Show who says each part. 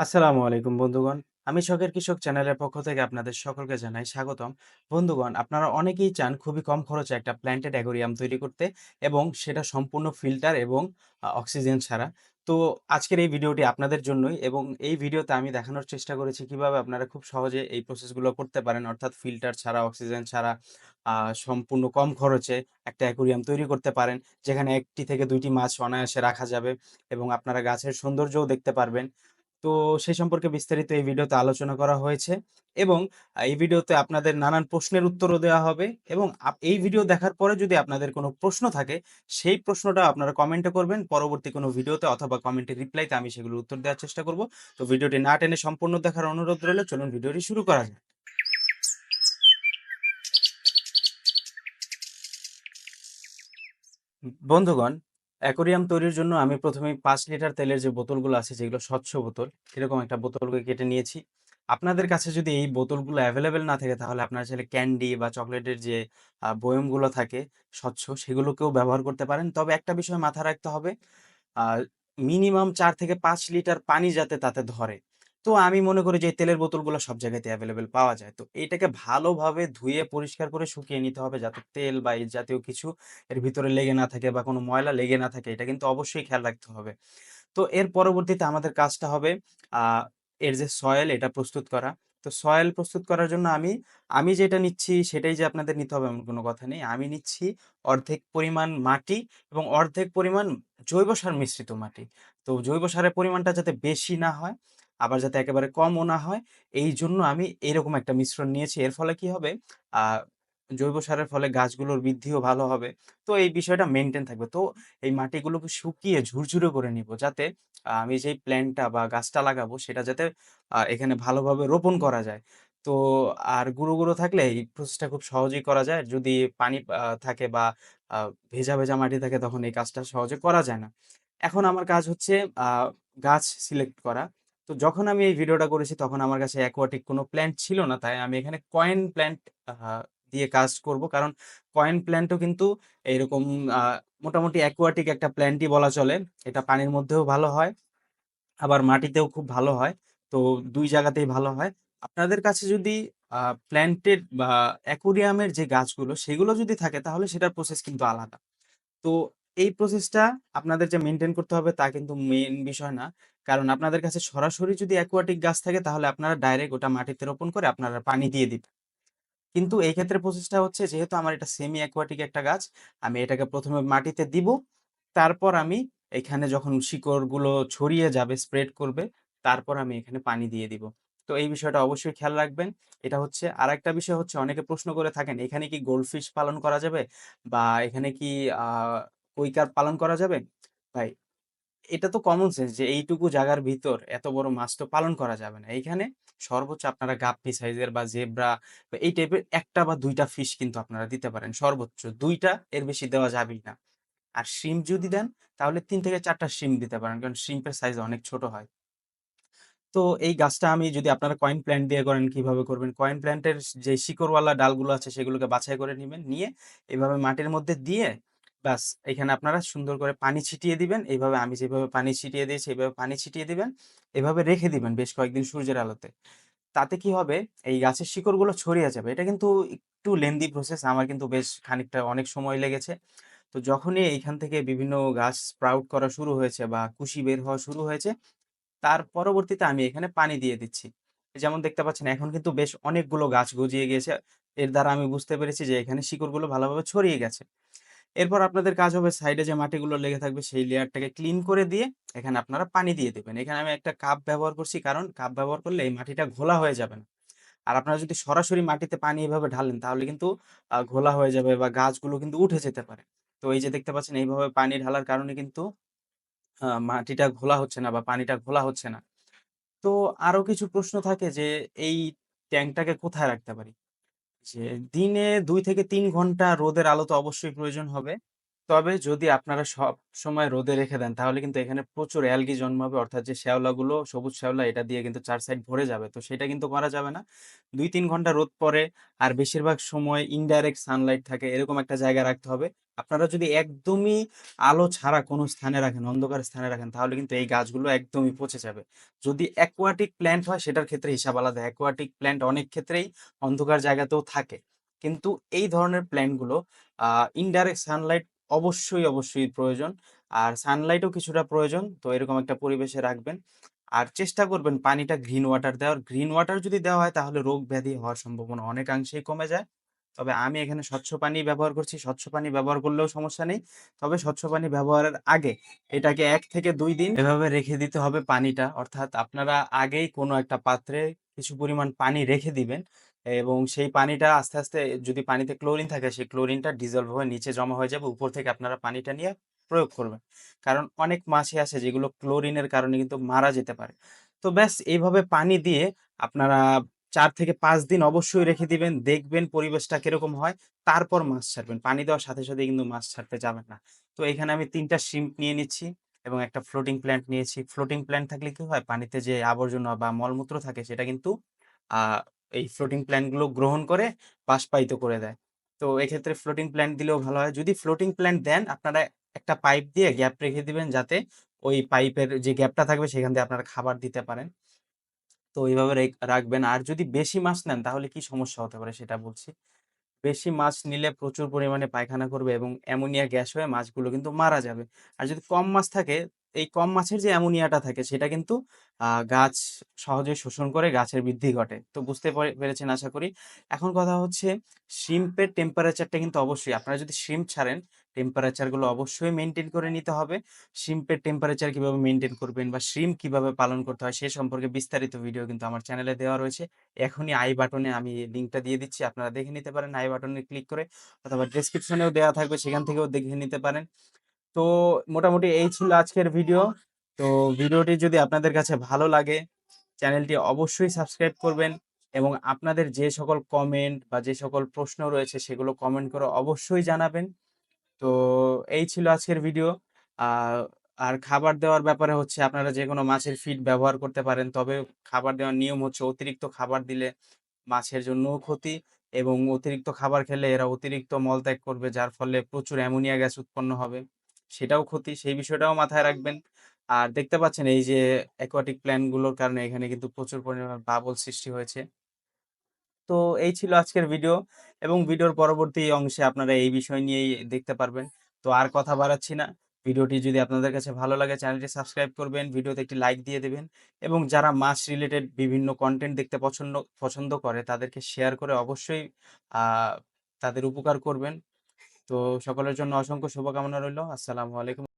Speaker 1: আসসালামু আলাইকুম বন্ধুগণ। আমি শখের কৃষক চ্যানেলের পক্ষ থেকে আপনাদের সকলকে জানাই স্বাগতম। বন্ধুগণ, আপনারা অনেকেই চান খুবই কম খরচে একটা প্ল্যান্টেড অ্যাকুয়ারিয়াম তৈরি করতে এবং সেটা সম্পূর্ণ ফিল্টার এবং অক্সিজেন ছাড়া। তো আজকের এই ভিডিওটি আপনাদের জন্যই এবং এই ভিডিওতে আমি দেখানোর চেষ্টা করেছি কীভাবে আপনারা খুব সহজে এই প্রসেসগুলো করতে পারেন। অর্থাৎ ফিল্টার ছাড়া, অক্সিজেন ছাড়া সম্পূর্ণ কম খরচে একটা অ্যাকুয়ারিয়াম তৈরি করতে পারেন। যেখানে একটি থেকে দুইটি মাছ অনায়াসে রাখা যাবে এবং আপনারা গাছের সৌন্দর্যও দেখতে পারবেন। তো সে সম্পর্কে বিস্তারিত এই ভিডিওতে আলোচনা করা হয়েছে এবং এই ভিডিওতে আপনাদের নানান প্রশ্নের উত্তরও দেওয়া হবে এবং এই ভিডিও দেখার পরে যদি আপনাদের কোনো প্রশ্ন থাকে, সেই প্রশ্নটা আপনারা কমেন্টে করবেন। পরবর্তী কোনো ভিডিওতে অথবা কমেন্টের রিপ্লাইতে আমি সেগুলোর উত্তর দেওয়ার চেষ্টা করব। তো ভিডিওটি না টেনে সম্পূর্ণ দেখার অনুরোধ রইল। চলুন ভিডিওটি শুরু করা যাক। বন্ধুগণ, অ্যাকুয়ারিয়াম তৈরির জন্য আমি প্রথমে পাঁচ লিটার তেলের যে বোতলগুলো আছে যেগুলো স্বচ্ছ বোতল, এরকম একটা বোতলকে কেটে নিয়েছি। আপনাদের কাছে যদি এই বোতলগুলো অ্যাভেলেবেল না থাকে তাহলে আপনারা চাইলে ক্যান্ডি বা চকলেটের যে বয়মগুলো থাকে স্বচ্ছ সেগুলোকেও ব্যবহার করতে পারেন। তবে একটা বিষয় মাথায় রাখতে হবে, মিনিমাম চার থেকে পাঁচ লিটার পানি যাতে তাতে ধরে। তো আমি মনে করি যে তেলের বোতলগুলো সব জায়গাতে অ্যাভেলেবেল পাওয়া যায়। তো এটাকে ভালোভাবে ধুয়ে পরিষ্কার করে শুকিয়ে নিতে হবে যাতে তেল বা এই জাতীয় কিছু এর ভিতরে লেগে না থাকে বা কোনো ময়লা লেগে না থাকে। এটা কিন্তু অবশ্যই খেয়াল রাখতে হবে। তো এর পরবর্তীতে আমাদের কাজটা হবে এর যে সয়েল এটা প্রস্তুত করা। তো সয়েল প্রস্তুত করার জন্য আমি, আমি যেটা নিচ্ছি সেটাই যে আপনাদের নিতে হবে এমন কোনো কথা নেই। আমি নিচ্ছি অর্ধেক পরিমাণ মাটি এবং অর্ধেক পরিমাণ জৈব সার মিশ্রিত মাটি। তো জৈব সারের পরিমাণটা যাতে বেশি না হয়, আবার যাতে একেবারে কমও না হয়, এই জন্য আমি এরকম একটা মিশ্রণ নিয়েছি। এর ফলে কি হবে? জৈব সারের ফলে গাছগুলোর বৃদ্ধিও ভালো হবে। তো এই বিষয়টা মেনটেন থাকবে। তো এই মাটিগুলোকে শুকিয়ে ঝুরঝুরে করে নিব। যাতে আমি যেই প্ল্যান্টটা বা গাছটা লাগাবো সেটা যাতে এখানে ভালোভাবে রোপণ করা যায়। তো আর গুঁড়ো, গুঁড়ো থাকলে এই প্রসেসটা খুব সহজেই করা যায়। যদি পানি থাকে বা ভেজা, ভেজা মাটি থাকে তখন এই কাজটা সহজে করা যায় না। এখন আমার কাজ হচ্ছে গাছ সিলেক্ট করা। তো যখন আমি এই ভিডিওটা করেছি তখন আমার কাছে অ্যাকোয়াটিক কোনো প্ল্যান্ট ছিল না। তাই আমি এখানে কয়েন প্ল্যান্ট দিয়ে কাজ করব। কারণ কয়েন প্ল্যান্টও কিন্তু এইরকম আ মোটামুটি অ্যাকোয়াটিক একটা প্ল্যান্টই বলা চলে। এটা পানির মধ্যেও ভালো হয়, আবার মাটিতেও খুব ভালো হয়। তো দুই জায়গাতেই ভালো হয়। আপনাদের কাছে যদি প্ল্যান্টেড বা অ্যাকুরিয়ামের যে গাছগুলো সেগুলো যদি থাকে তাহলে সেটার প্রসেস কিন্তু আলাদা। তো এই প্রসেসটা আপনাদের যে মেনটেন করতে হবে তা কিন্তু মেন বিষয় না। কারণ আপনাদের কাছে সরাসরি যদি অ্যাকুয়াটিক গাছ থাকে তাহলে আপনারা ডাইরেক্ট ওটা মাটিতে রোপণ করে আপনারা পানি দিয়ে দিবেন। কিন্তু এই ক্ষেত্রে প্রসেসটা হচ্ছে যেহেতু আমার এটা সেমি অ্যাকুয়াটিক একটা গাছ, আমি এটাকে প্রথমে মাটিতে দিব। তারপর আমি এখানে যখন শিকড়গুলো ছড়িয়ে যাবে, স্প্রেড করবে, তারপর আমি এখানে পানি দিয়ে দিব। তো এই বিষয়টা অবশ্যই খেয়াল রাখবেন। এটা হচ্ছে। আরেকটা বিষয় হচ্ছে অনেকে প্রশ্ন করে থাকেন, এখানে কি গোল্ডফিশ পালন করা যাবে? বা এখানে কি কই পালন করা যাবে? ভাই, এটা তো কমন সেন্স যে এইটুকু জায়গার ভিতর এত বড় মাছ তো পালন করা যাবে না। এইখানে সর্বোচ্চ আপনারা গাপ্পি সাইজের বা জেব্রা এই টাইপের একটা বা ২ টা ফিশ কিন্তু আপনারা দিতে পারেন সর্বোচ্চ। দুইটা এর বেশি দেওয়া যাবেই না। আর শিম যদি দেন, তাহলে তিন থেকে চারটা শিম দিতে পারেন। কারণ শ্রিম্পের সাইজ অনেক ছোট হয়। তো এই গাছটা আমি যদি আপনারা কয়েন প্ল্যান্ট দিয়ে করেন, কীভাবে করবেন? কয়েন প্ল্যান্টের যে শিকড়ওয়ালা ডালগুলো আছে, সেগুলোকে বাছাই করে নেবেন, নিয়ে এভাবে মাটির মধ্যে দিয়ে ব্যাস এখানে আপনারা সুন্দর করে পানি ছিটিয়ে দিবেন। এইভাবে আমি যেভাবে পানি ছিটিয়ে দিয়েছি এভাবে পানি ছিটিয়ে দিবেন। এভাবে রেখে দিবেন বেশ কয়েকদিন সূর্যের আলোতে। তাতে কি হবে? এই গাছের শিকড়গুলো ছড়িয়ে যাবে। এটা কিন্তু একটু লেন্দি প্রসেস। আমার কিন্তু বেশ খানিকটা অনেক সময় লেগেছে। তো যখনই এইখান থেকে বিভিন্ন গাছ স্প্রাউট করা শুরু হয়েছে বা কুশি বের হওয়া শুরু হয়েছে, তার পরবর্তীতে আমি এখানে পানি দিয়ে দিচ্ছি। যেমন দেখতে পাচ্ছেন এখন কিন্তু বেশ অনেকগুলো গাছ গজিয়ে গিয়েছে। এর দ্বারা আমি বুঝতে পেরেছি যে এখানে শিকড়গুলো ভালোভাবে ছড়িয়ে গেছে। এরপর আপনাদের কাজ হবে সাইডে যে মাটিগুলো লেগে থাকবে সেই লেয়ারটাকে ক্লিন করে দিয়ে এখানে আপনারা পানি দিয়ে দেবেন এখানে আমি একটা কাপ ব্যবহার করছি, কারণ কাপ ব্যবহার করলে এই মাটিটা ঘোলা হয়ে যাবে না। আর আপনারা যদি সরাসরি মাটিতে পানি এভাবে ঢালেন, তাহলে কিন্তু ঘোলা হয়ে যাবে বা গাছগুলো কিন্তু উঠে যেতে পারে। তো এই যে দেখতে পাচ্ছেন, এইভাবে পানি ঢালার কারণে কিন্তু মাটিটা ঘোলা হচ্ছে না বা পানিটা ঘোলা হচ্ছে না। তো আরও কিছু প্রশ্ন থাকে যে, এই ট্যাঙ্কটাকে কোথায় রাখতে পারি? যে দিনে দুই থেকে তিন ঘণ্টা রোদের আলো তো অবশ্যই প্রয়োজন হবে। তবে যদি আপনারা সবসময় রোদে রেখে দেন তাহলে কিন্তু এখানে প্রচুর অ্যালগি জন্মাবে অর্থাৎ যে শ্যাওলাগুলো সবুজ শ্যাওলা এটা দিয়ে কিন্তু চার সাইড ভরে যাবে। তো সেটা কিন্তু করা যাবে না। ২-৩ ঘণ্টা রোদ পড়ে আর বেশিরভাগ সময় ইনডাইরেক্ট সানলাইট থাকে এরকম একটা জায়গা রাখতে হবে। আপনারা যদি একদমই আলো ছাড়া কোনো স্থানে রাখেন, অন্ধকার স্থানে রাখেন তাহলে কিন্তু এই গাছগুলো একদমই পচে যাবে। যদি অ্যাকুয়াটিক প্ল্যান্ট হয় সেটার ক্ষেত্রে হিসাব আলাদা। অ্যাকোয়াটিক প্ল্যান্ট অনেক ক্ষেত্রেই অন্ধকার জায়গাতেও থাকে। কিন্তু এই ধরনের প্ল্যান্টগুলো ইনডাইরেক্ট সানলাইট অবশ্যই, অবশ্যই প্রয়োজন। আর সানলাইটও কিছুটা প্রয়োজন। তো এরকম একটা পরিবেশে রাখবেন। আর চেষ্টা করবেন পানিটা গ্রিন ওয়াটার দেওয়ার। গ্রিন ওয়াটার যদি দেওয়া হয় তাহলে রোগ ব্যাধি হওয়ার সম্ভাবনা অনেকাংশেই কমে যায়। তবে আমি এখানে স্বচ্ছ পানি ব্যবহার করছি। স্বচ্ছ পানি ব্যবহার করলেও সমস্যা নেই। তবে স্বচ্ছ পানি ব্যবহারের আগে এটাকে ১ থেকে ২ দিন এভাবে রেখে দিতে হবে পানিটা। অর্থাৎ আপনারা আগেই কোনো একটা পাত্রে কিছু পরিমাণ পানি রেখে দিবেন এবং সেই পানিটা আস্তে, আস্তে যদি পানিতে ক্লোরিন থাকে সেই ক্লোরিনটা ডিসলভ হয়ে নিচে জমা হয়ে যাবে। উপর থেকে আপনারা পানিটা নিয়ে প্রয়োগ করবেন। কারণ অনেক মাছই আছে যেগুলো ক্লোরিনের কারণে কিন্তু মারা যেতে পারে। তো ব্যাস এইভাবে পানি দিয়ে আপনারা চার থেকে পাঁচ দিন অবশ্যই রেখে দিবেন। দেখবেন পরিবেশটা কীরকম হয়। তারপর মাছ ছাড়বেন। পানি দেওয়ার সাথে, সাথে কিন্তু মাছ ছাড়তে যাবেন না। তো এখানে আমি ৩ টা শিম্প নিয়ে নিচ্ছি এবং একটা ফ্লোটিং প্ল্যান্ট নিয়েছি। ফ্লোটিং প্ল্যান্ট থাকলে কি হয়? পানিতে যে আবর্জনা বা মলমূত্র থাকে সেটা কিন্তু এই ফ্লোটিং প্ল্যান্টগুলো গ্রহণ করে বাষ্পায়িত করে দেয়। তো এক্ষেত্রে ফ্লোটিং প্ল্যান্ট দিলেও ভালো হয়। যদি ফ্লোটিং প্ল্যান্ট দেন আপনারা একটা পাইপ দিয়ে গ্যাপ রেখে দিবেন যাতে ওই পাইপের যে গ্যাপটা থাকবে সেখান দিয়ে আপনারা খাবার দিতে পারেন। তো ওইভাবে রেক রাখবেন। আর যদি বেশি মাছ নেন তাহলে কি সমস্যা হতে পারে সেটা বলছি। বেশি মাছ নিলে প্রচুর পরিমাণে পায়খানা করবে এবং অ্যামোনিয়া গ্যাস হয়ে মাছগুলো কিন্তু মারা যাবে। আর যদি কম মাছ থাকে, এই কম মাছের যে অ্যামোনিয়াটা থাকে সেটা কিন্তু গাছ সহজেই শোষণ করে গাছের বৃদ্ধি ঘটে। তো বুঝতে পরে পেরেছেন আশা করি। এখন কথা হচ্ছে শ্রিম্পের টেম্পারেচারটা কিন্তু অবশ্যই আপনারা যদি শ্রিম্প ছাড়েন, টেম্পারেচারগুলো অবশ্যই মেনটেন করে নিতে হবে। শ্রিম্পের টেম্পারেচার কীভাবে মেনটেন করবেন বা শ্রিম্প কীভাবে পালন করতে হয় সে সম্পর্কে বিস্তারিত ভিডিও কিন্তু আমার চ্যানেলে দেওয়া রয়েছে। এখনই আই বাটনে আমি লিঙ্কটা দিয়ে দিচ্ছি। আপনারা দেখে নিতে পারেন আই বাটনে ক্লিক করে অথবা ডেসক্রিপশনেও দেওয়া থাকবে সেখান থেকেও দেখে নিতে পারেন। তো মোটামুটি এই ছিল আজকের ভিডিও। তো ভিডিওটি যদি আপনাদের কাছে ভালো লাগে চ্যানেলটি অবশ্যই সাবস্ক্রাইব করবেন এবং আপনাদের যে সকল কমেন্ট বা যে সকল প্রশ্ন রয়েছে সেগুলো কমেন্ট করে অবশ্যই জানাবেন। তো এই ছিল আজকের ভিডিও। আর খাবার দেওয়ার ব্যাপারে হচ্ছে আপনারা যে কোনো মাছের ফিড ব্যবহার করতে পারেন। তবে খাবার দেওয়ার নিয়ম হচ্ছে অতিরিক্ত খাবার দিলে মাছের জন্যও ক্ষতি এবং অতিরিক্ত খাবার খেলে এরা অতিরিক্ত মলত্যাগ করবে, যার ফলে প্রচুর অ্যামোনিয়া গ্যাস উৎপন্ন হবে। সেটাও ক্ষতি। সেই বিষয়টাও মাথায় রাখবেন। আর দেখতে পাচ্ছেন এই যে অ্যাকুয়াটিক প্ল্যানগুলোর কারণে এখানে কিন্তু প্রচুর পরিমাণ বাবল সৃষ্টি হয়েছে। তো এই ছিল আজকের ভিডিও এবং ভিডিওর পরবর্তী অংশে আপনারা এই বিষয় নিয়েই দেখতে পারবেন। তো আর কথা বাড়াচ্ছি না। ভিডিওটি যদি আপনাদের কাছে ভালো লাগে চ্যানেলটি সাবস্ক্রাইব করবেন, ভিডিওতে একটি লাইক দিয়ে দেবেন এবং যারা মাছ রিলেটেড বিভিন্ন কন্টেন্ট দেখতে পছন্দ পছন্দ করে তাদেরকে শেয়ার করে অবশ্যই তাদের উপকার করবেন। তো সকলের জন্য অসংখ্য শুভকামনা রইল আসসালামু আলাইকুম।